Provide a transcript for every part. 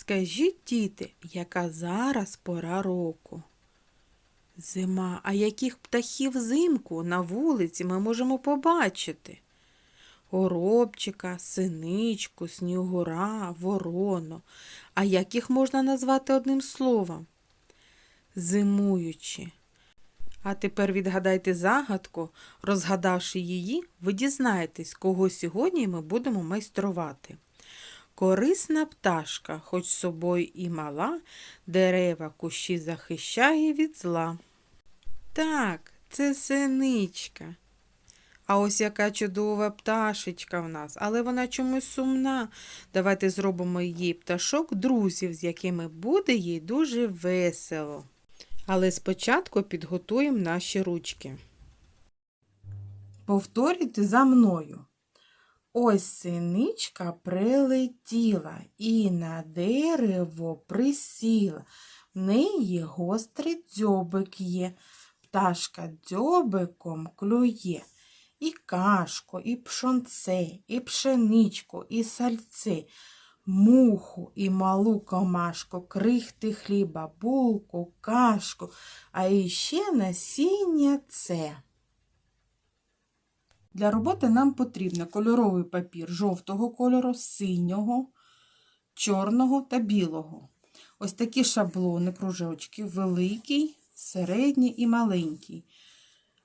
Скажіть, діти, яка зараз пора року? Зима, а яких птахів взимку на вулиці ми можемо побачити? Горобчика, синичку, снігура, ворону. А як їх можна назвати одним словом? Зимуючі. А тепер відгадайте загадку. Розгадавши її, ви дізнаєтесь, кого сьогодні ми будемо майструвати. Корисна пташка, хоч собою і мала, дерева кущі захищає від зла. Так, це синичка. А ось яка чудова пташечка в нас, але вона чомусь сумна. Давайте зробимо їй пташок друзів, з якими буде їй дуже весело. Але спочатку підготуємо наші ручки. Повторюйте за мною. Ось синичка прилетіла і на дерево присіла. В неї гострий дзьобик є. Пташка дзьобиком клює. І кашку, і пшонце, і пшеничку, і сальце, муху і малу комашку, крихти хліба, булку, кашку, а іще насіння це. Для роботи нам потрібно кольоровий папір жовтого кольору, синього, чорного та білого. Ось такі шаблони, кружочки, великий, середній і маленький.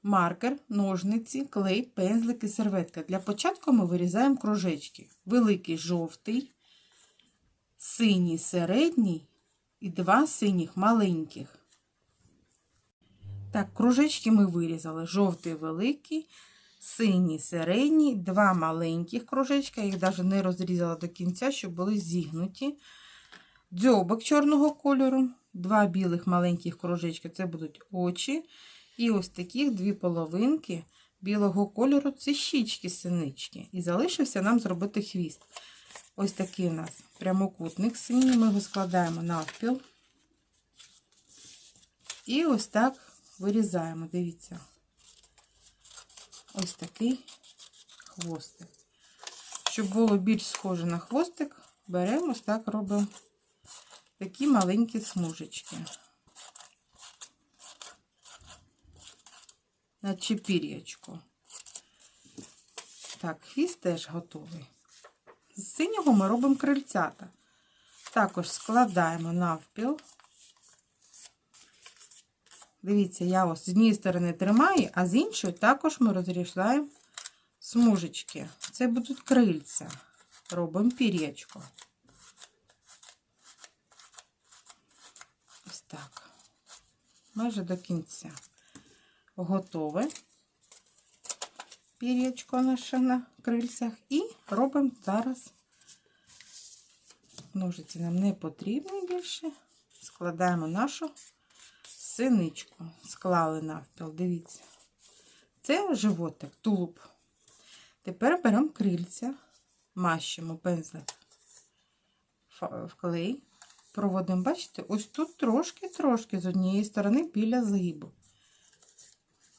Маркер, ножниці, клей, пензлик і серветка. Для початку ми вирізаємо кружечки. Великий жовтий, синій середній і два синіх маленьких. Так, кружечки ми вирізали. Жовтий великий, синій середній, два маленьких кружечка. Їх навіть не розрізала до кінця, щоб були зігнуті. Дзьобок чорного кольору, два білих маленьких кружечка це будуть очі. І ось таких дві половинки білого кольору це щічки синички. І залишився нам зробити хвіст. Ось такий у нас прямокутник синій. Ми його складаємо навпіл. І ось так вирізаємо. Дивіться. Ось такий хвостик. Щоб було більш схоже на хвостик, беремо ось так робимо такі маленькі смужечки. наче пір'ячко. Так, хвіст теж готовий. З синього ми робимо крильцята. Також складаємо навпіл. Дивіться, я ось з однієї сторони тримаю, а з іншої також ми розрішаємо смужечки. Це будуть крильця. Робимо пір'ячко. Ось так. Майже до кінця готове пір'ячко наше на крильцях. І робимо зараз ножиці нам не потрібні більше. Складаємо нашу синичку. Склали навпіл, дивіться. Це животик, тулуб. Тепер беремо крильця, мащимо пензлик в клей. Проводимо, бачите, ось тут трошки-трошки з однієї сторони біля згибу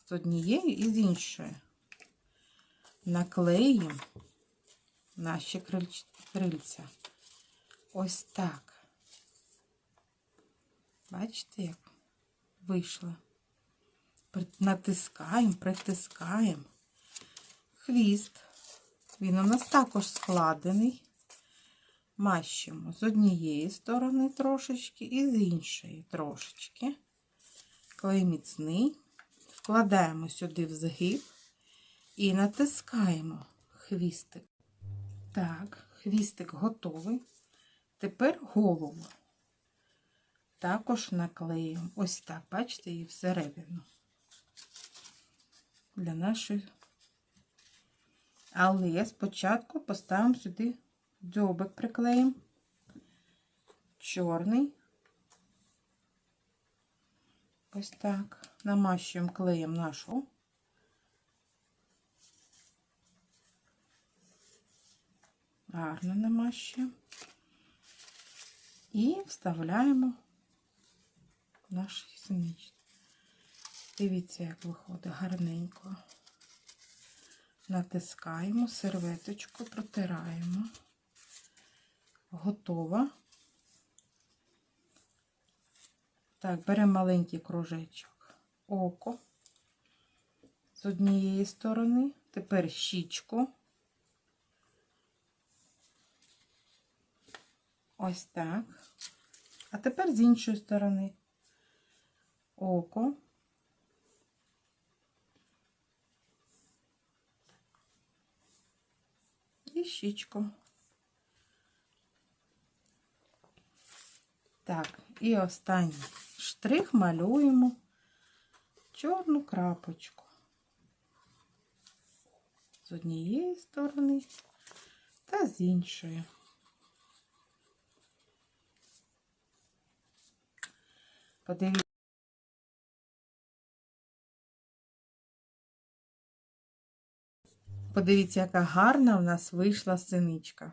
з однієї і з іншої. Наклеїмо наші крильця. Ось так. Бачите, як вийшло. Натискаємо, притискаємо. Хвіст. Він у нас також складений. Мащимо з однієї сторони трошечки і з іншої трошечки. Клей міцний. Вкладаємо сюди в згиб і натискаємо хвістик. Так, хвістик готовий. Тепер голову. Також наклеїмо ось так, бачите, її всередину. Для нашої. Але спочатку поставимо сюди дзьобик приклеїмо. Чорний. Ось так. Намащуємо клеєм нашу. Гарно намащуємо. І вставляємо наш синички. Дивіться, як виходить гарненько. Натискаємо серветочку, протираємо. Готова. Так, беремо маленький кружечок. Око з однієї сторони. Тепер щічку. Ось так. А тепер з іншої сторони. Око. І щічку. Так, і останній штрих малюємо чорну крапочку. З однієї сторони та з іншої. Подивіться. Подивіться, яка гарна в нас вийшла синичка.